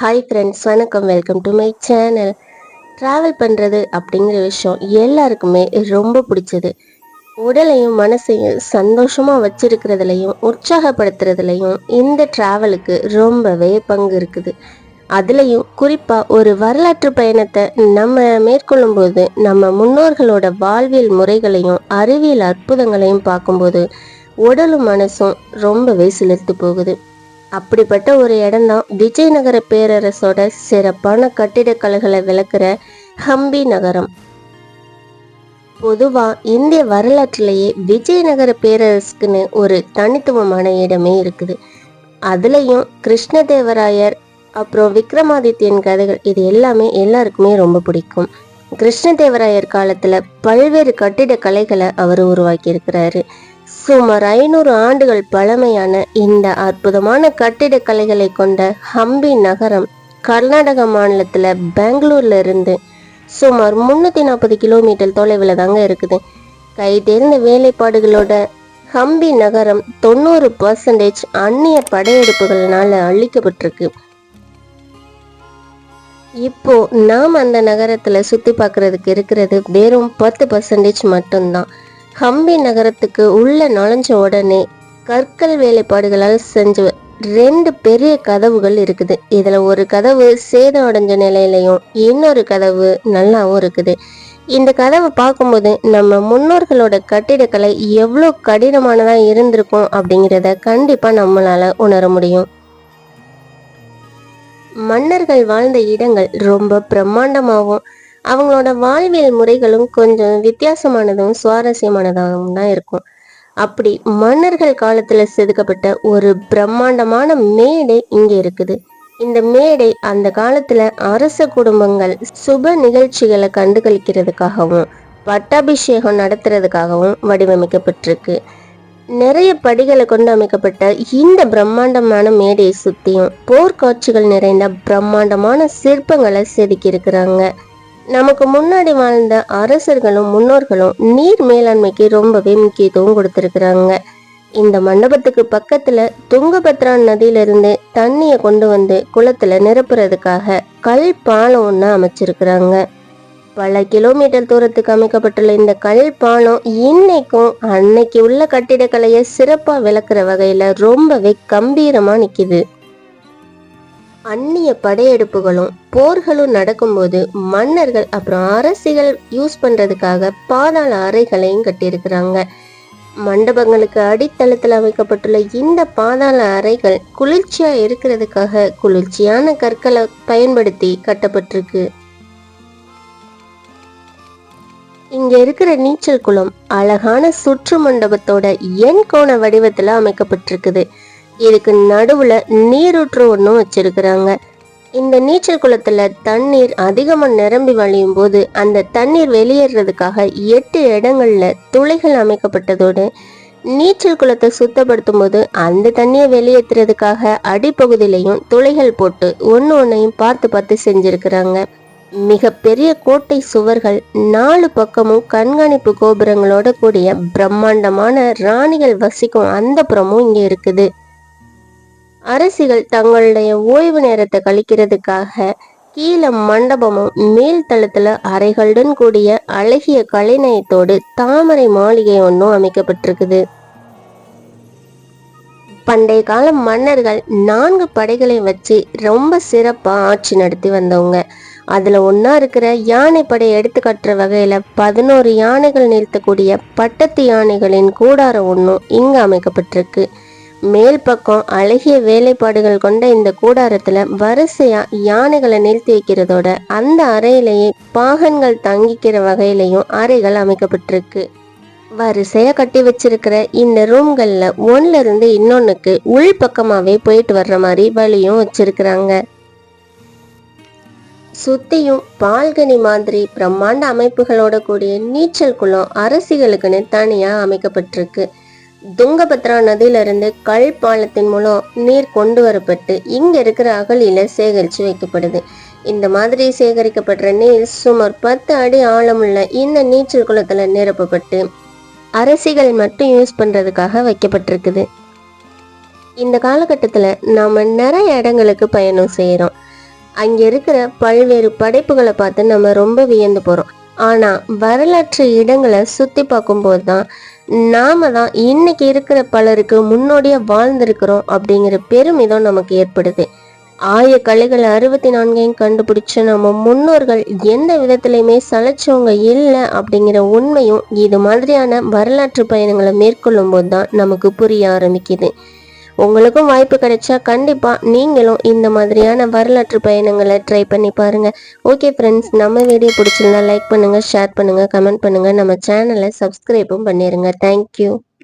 Hi friends வணக்கம். Welcome to my channel travel பண்ணுறது அப்படிங்கிற விஷயம் எல்லாருக்குமே ரொம்ப பிடிச்சது. உடலையும் மனசையும் சந்தோஷமாக வச்சிருக்கிறதுலையும் உற்சாகப்படுத்துறதுலையும் இந்த ட்ராவலுக்கு ரொம்பவே பங்கு இருக்குது. அதுலேயும் குறிப்பாக ஒரு வரலாற்று பயணத்தை நம்ம மேற்கொள்ளும்போது நம்ம முன்னோர்களோட வாழ்வியல் முறைகளையும் அறிவியல் அற்புதங்களையும் பார்க்கும்போது உடலும் மனசும் ரொம்பவே சிலிர்த்து போகுது. அப்படிப்பட்ட ஒரு இடம் தான் விஜயநகர பேரரசோட சிறப்பான கட்டிடக்கலைகளை விளக்குற ஹம்பி நகரம். பொதுவாக இந்திய வரலாற்றிலேயே விஜயநகர பேரரசுக்குன்னு ஒரு தனித்துவமான இடமே இருக்குது. அதுலேயும் கிருஷ்ணதேவராயர் அப்புறம் விக்ரமாதித்யன் கதைகள் இது எல்லாமே எல்லாருக்குமே ரொம்ப பிடிக்கும். கிருஷ்ணதேவராயர் காலத்தில் பல்வேறு கட்டிடக்கலைகளை அவர் உருவாக்கியிருக்கிறாரு. சுமார் ஐநூறு ஆண்டுகள் பழமையான இந்த அற்புதமான கட்டிடக்கலைகளை கொண்ட ஹம்பி நகரம் கர்நாடக மாநிலத்தில் பெங்களூர்ல இருந்து சுமார் முன்னூத்தி நாற்பது கிலோமீட்டர் தொலைவில் தாங்க இருக்குது. கை தேர்ந்த வேலைப்பாடுகளோட ஹம்பி நகரம் தொண்ணூறு பர்சன்டேஜ் அந்நிய படையெடுப்புகள்னால அழிக்கப்பட்டிருக்கு. இப்போ நாம் அந்த நகரத்தில் சுற்றி பார்க்கறதுக்கு இருக்கிறது வெறும் பத்து பர்சன்டேஜ் மட்டும்தான். ஹம்பி நகரத்துக்கு உள்ள நுழைஞ்ச உடனே கற்கள் வேலைப்பாடுகளால் செஞ்ச ரெண்டு பெரிய கதவுகள் இருக்குது. இதுல ஒரு கதவு சேதம் அடைஞ்ச நிலையிலையும் இன்னொரு கதவு நல்லாவும் இருக்குது. இந்த கதவை பார்க்கும்போது நம்ம முன்னோர்களோட கட்டிடக்கலை எவ்வளோ கடினமானதாக இருந்திருக்கும் அப்படிங்கிறத கண்டிப்பா நம்மளால உணர முடியும். மன்னர்கள் வாழ்ந்த இடங்கள் ரொம்ப பிரம்மாண்டமாகவும் அவங்களோட வாழ்வியல் முறைகளும் கொஞ்சம் வித்தியாசமானதும் சுவாரஸ்யமானதாகவும் தான் இருக்கும். அப்படி மன்னர்கள் காலத்துல செதுக்கப்பட்ட ஒரு பிரம்மாண்டமான மேடை இங்க இருக்குது. இந்த மேடை அந்த காலத்துல அரச குடும்பங்கள் சுப நிகழ்ச்சிகளை கண்டுகளிக்கிறதுக்காகவும் பட்டாபிஷேகம் நடத்துறதுக்காகவும் வடிவமைக்கப்பட்டிருக்கு. நிறைய படிகளை கொண்டு அமைக்கப்பட்ட இந்த பிரம்மாண்டமான மேடையை சுத்தியும் போர்க்காட்சிகள் நிறைந்த பிரம்மாண்டமான சிற்பங்களை செதுக்கி இருக்கிறாங்க நமக்கு முன்னாடி வாழ்ந்த அரசர்களும் முன்னோர்களும் நீர் மேலாண்மைக்கு ரொம்பவே முக்கியத்துவம் கொடுத்துருக்குறாங்க. இந்த மண்டபத்துக்கு பக்கத்துல துங்கபத்ரா நதியிலிருந்து தண்ணியை கொண்டு வந்து குளத்துல நிரப்புறதுக்காக கல் பாலம் ஒன்று அமைச்சிருக்கிறாங்க. பல கிலோமீட்டர் தூரத்துக்கு அமைக்கப்பட்டுள்ள இந்த கல் பாலம் இன்னைக்கும் அன்னைக்கு உள்ள கட்டிடக்கலையை சிறப்பா விளக்குற வகையில ரொம்பவே கம்பீரமா நிக்குது. அந்நிய படையெடுப்புகளும் போர்களும் நடக்கும்போது மன்னர்கள் அப்புறம் அரசிகள் யூஸ் பண்றதுக்காக பாதாள அறைகளையும் கட்டியிருக்கிறாங்க. மண்டபங்களுக்கு அடித்தளத்தில் அமைக்கப்பட்டுள்ள இந்த பாதாள அறைகள் குளிர்ச்சியா இருக்கிறதுக்காக குளிர்ச்சியான கற்களை பயன்படுத்தி கட்டப்பட்டிருக்கு. இங்க இருக்கிற நீச்சல் குளம் அழகான சுற்று மண்டபத்தோட எண் கோண வடிவத்துல அமைக்கப்பட்டிருக்குது. இதுக்கு நடுவுல நீரூற்று ஒன்றும் வச்சிருக்கிறாங்க. இந்த நீச்சல் குளத்துல தண்ணீர் அதிகமா நிரம்பி வழியும் போது அந்த தண்ணீர் வெளியேறதுக்காக எட்டு இடங்கள்ல துளைகள் அமைக்கப்பட்டதோடு நீச்சல் குளத்தை சுத்தப்படுத்தும் போது அந்த தண்ணியை வெளியேற்றுறதுக்காக அடிப்பகுதியிலையும் துளைகள் போட்டு ஒன்று ஒன்றையும் பார்த்து பார்த்து செஞ்சிருக்கிறாங்க. மிகப்பெரிய கோட்டை சுவர்கள் நாலு பக்கமும் கண்காணிப்பு கோபுரங்களோட கூடிய பிரம்மாண்டமான ராணிகள் வசிக்கும் அந்த புறமும் இங்கே இருக்குது. அரசிகள் தங்களுடைய ஓய்வு நேரத்தை கழிக்கிறதுக்காக கீழே மண்டபமும் மேல் தளத்துல அறைகளுடன் கூடிய அழகிய கலைநயத்தோடு தாமரை மாளிகை ஒன்றும் அமைக்கப்பட்டிருக்குது. பண்டைய கால மன்னர்கள் நான்கு படைகளை வச்சு ரொம்ப சிறப்பா ஆட்சி நடத்தி வந்தவங்க. அதுல ஒன்னா இருக்கிற யானை படையை எடுத்து கட்டுற வகையில பதினோரு யானைகள் நிறுத்தக்கூடிய பட்டத்து யானைகளின் கூடாரம் ஒன்றும் இங்கு அமைக்கப்பட்டிருக்கு. மேல் பக்கம் அழகிய வேலைப்பாடுகள் கொண்ட இந்த கூடாரத்துல வரிசையா யானைகளை நிறுத்தி வைக்கிறதோட அந்த அறையிலேயே பாகன்கள் தங்கிக்கிற வகையிலையும் அறைகள் அமைக்கப்பட்டிருக்கு. வரிசையா கட்டி வச்சிருக்கிற இந்த ரூம்கள்ல ஒன்ல இருந்து இன்னொன்னுக்கு உள் பக்கமாவே போயிட்டு வர்ற மாதிரி வழியும் வச்சிருக்கிறாங்க. சுத்தியும் பால்கனி மாதிரி பிரம்மாண்ட அமைப்புகளோட கூடிய நீச்சல் குளம் அரசிகளுக்குன்னு தனியா அமைக்கப்பட்டிருக்கு. துங்கபத்ரா நதியிலிருந்து கல் பாலத்தின் மூலம் நீர் கொண்டு வரப்பட்டு இங்க இருக்கிற அகலியில சேகரித்து வைக்கப்படுது. இந்த மாதிரி சேகரிக்கப்படுற நீர் சுமார் பத்து அடி ஆழமுள்ள இந்த நீச்சல் குளத்துல நிரப்பப்பட்டு அரசிகள் மட்டும் யூஸ் பண்றதுக்காக வைக்கப்பட்டிருக்குது. இந்த காலகட்டத்தில் நாம் நிறைய இடங்களுக்கு பயணம் செய்கிறோம் அங்கே இருக்கிற பல்வேறு படைப்புகளை பார்த்து நம்ம ரொம்ப வியந்து போறோம். ஆனா வரலாற்று இடங்களை சுத்தி பார்க்கும்போது தான் நாம தான் இன்னைக்கு இருக்கிற பலருக்கு முன்னோடியா வாழ்ந்திருக்கிறோம் அப்படிங்கிற பெருமிதம் நமக்கு ஏற்படுது. ஆய கலைகள் அறுபத்தி நான்கையும் கண்டுபிடிச்ச நம்ம முன்னோர்கள் எந்த விதத்திலையுமே சளைச்சவங்க இல்லை அப்படிங்கிற உண்மையும் இது மாதிரியான வரலாற்று பயணங்களை மேற்கொள்ளும் போது தான் நமக்கு புரிய ஆரம்பிக்குது. உங்களுக்கும் வாய்ப்பு கிடைச்சா கண்டிப்பாக நீங்களும் இந்த மாதிரியான வரலாற்று பயணங்களை ட்ரை பண்ணி பாருங்க. ஓகே ஃப்ரெண்ட்ஸ் நம்ம வீடியோ பிடிச்சிருந்தா லைக் பண்ணுங்கள் ஷேர் பண்ணுங்கள் கமெண்ட் பண்ணுங்கள் நம்ம சேனலை சப்ஸ்கிரைபும் பண்ணிடுங்க தேங்க்யூ